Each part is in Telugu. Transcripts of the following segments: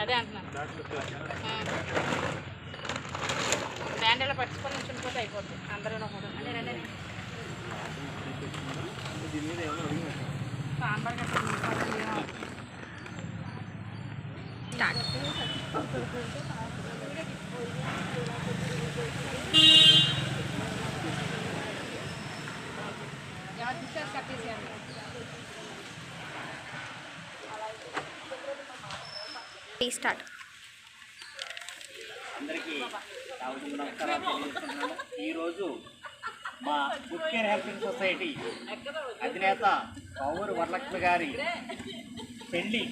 అదే అంటున్నాను. బ్యాండ్ ఇలా పట్టుకొని ఉంచుకుపోతే అయిపోతుంది అందరూ ఒకటి అదే రండి సాంబార్ స్టార్ట్ అందరికీ ఈరోజు మా గుడ్ కేర్ హెల్పింగ్ సొసైటీ అధినేత పౌరు వరలక్ష్మి గారి పెళ్ళి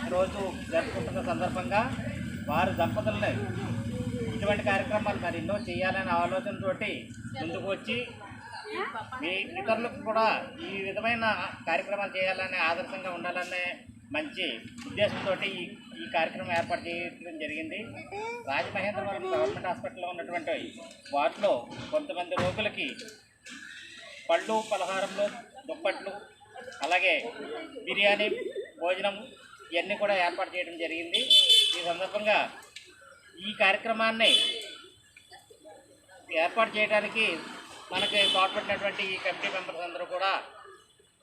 ఈరోజు జరుపుకుంటున్న సందర్భంగా వారి దంపతులను ఇటువంటి కార్యక్రమాలు మరి ఎన్నో చేయాలనే ఆలోచనతోటి ముందుకు వచ్చి మీ ఇతరులకు కూడా ఈ విధమైన కార్యక్రమాలు చేయాలనే ఆదర్శంగా ఉండాలనే మంచి ఉద్దేశంతో ఈ ఈ కార్యక్రమం ఏర్పాటు చేయడం జరిగింది. రాజమహేంద్రవరం గవర్నమెంట్ హాస్పిటల్లో ఉన్నటువంటి వాటిలో కొంతమంది రోగులకి పళ్ళు పలహారంలో దుప్పట్లు అలాగే బిర్యానీ భోజనం ఇవన్నీ కూడా ఏర్పాటు చేయడం జరిగింది. ఈ సందర్భంగా ఈ కార్యక్రమాన్ని ఏర్పాటు చేయడానికి మనకి తోడ్పడినటువంటి ఈ కమిటీ మెంబర్స్ అందరూ కూడా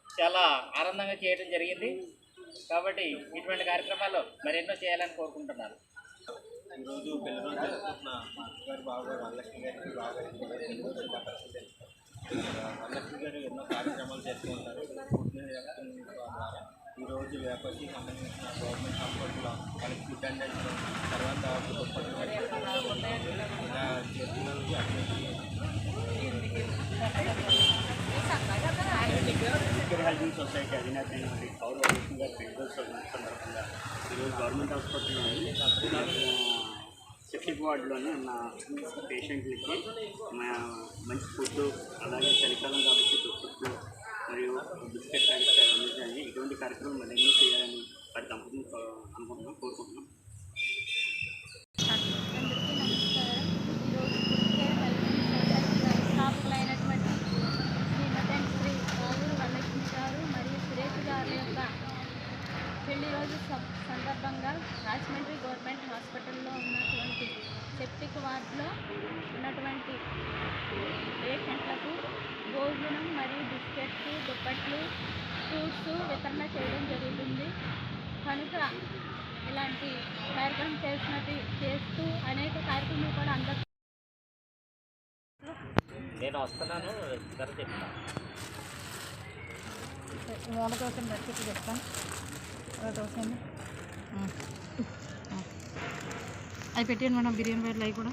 చాలా ఆనందంగా చేయడం జరిగింది. కాబట్టి ఇటువంటి కార్యక్రమాలు మరెన్నో చేయాలని కోరుకుంటున్నాను ఈరోజు పెళ్ళి రోజు జరుపుకుంటున్న మా అత్తగారి బావగారు వరలక్ష్మి గారికి బాగా ఎన్నో శుభాకాంక్షలు వరలక్ష్మి గారు ఎన్నో కార్యక్రమాలు చేస్తూ ఉంటారు. ద్వారా ఈరోజు వేపకి సంబంధించిన గవర్నమెంట్ హాస్పిటల్లో వాళ్ళకి ఫుడ్ అండ్ తర్వాత కేర్ సొసైటీ అధినేత అయినటువంటి పౌర వరలక్ష్మి గారి పెళ్ళి సందర్భంగా ఈరోజు గవర్నమెంట్ హాస్పిటల్ సెప్టిక్ వార్డులోనే ఉన్న పేషెంట్లకి మంచి ఫుడ్ అలాగే చలికాలం కాబట్టి దుప్పట్లు మరియు బిస్కెట్ ప్యాకెట్స్ అందించాలని ఇటువంటి కార్యక్రమం మరెన్నో చేయాలని వారి దంపతులు అనుకుంటున్నాం కోరుకుంటున్నాం అందరికీ నమస్కారం ఈరోజు కేర్ హెల్పింగ్ సొసైటీ వ్యవస్థాపకులైనటువంటి శ్రీమతి శ్రీ రావురు వరలక్ష్మి గారు మరియు సురేష్ గారి యొక్క పెళ్ళి రోజు సం- సందర్భంగా రాజమండ్రి గవర్నమెంట్ హాస్పిటల్లో ఉన్నటువంటి సెప్టిక్ వార్డులో ఉన్నటువంటి పేషెంట్లకు భోజనం మరియు బిస్కెట్స్ దుప్పట్లు ఫ్రూట్స్ వితరణ చేయడం జరుగుతుంది. కనుక ఇలాంటి కార్యక్రమం చేసినట్టు చేస్తూ అనేక కార్యక్రమాలు కూడా అందరూ నేను వస్తున్నాను ధర చెప్తాను మూల దోశ రెసిపీ చెప్తాను. దోశ అవి పెట్టాను మేడం బిర్యానీ వైర్లు అవి కూడా.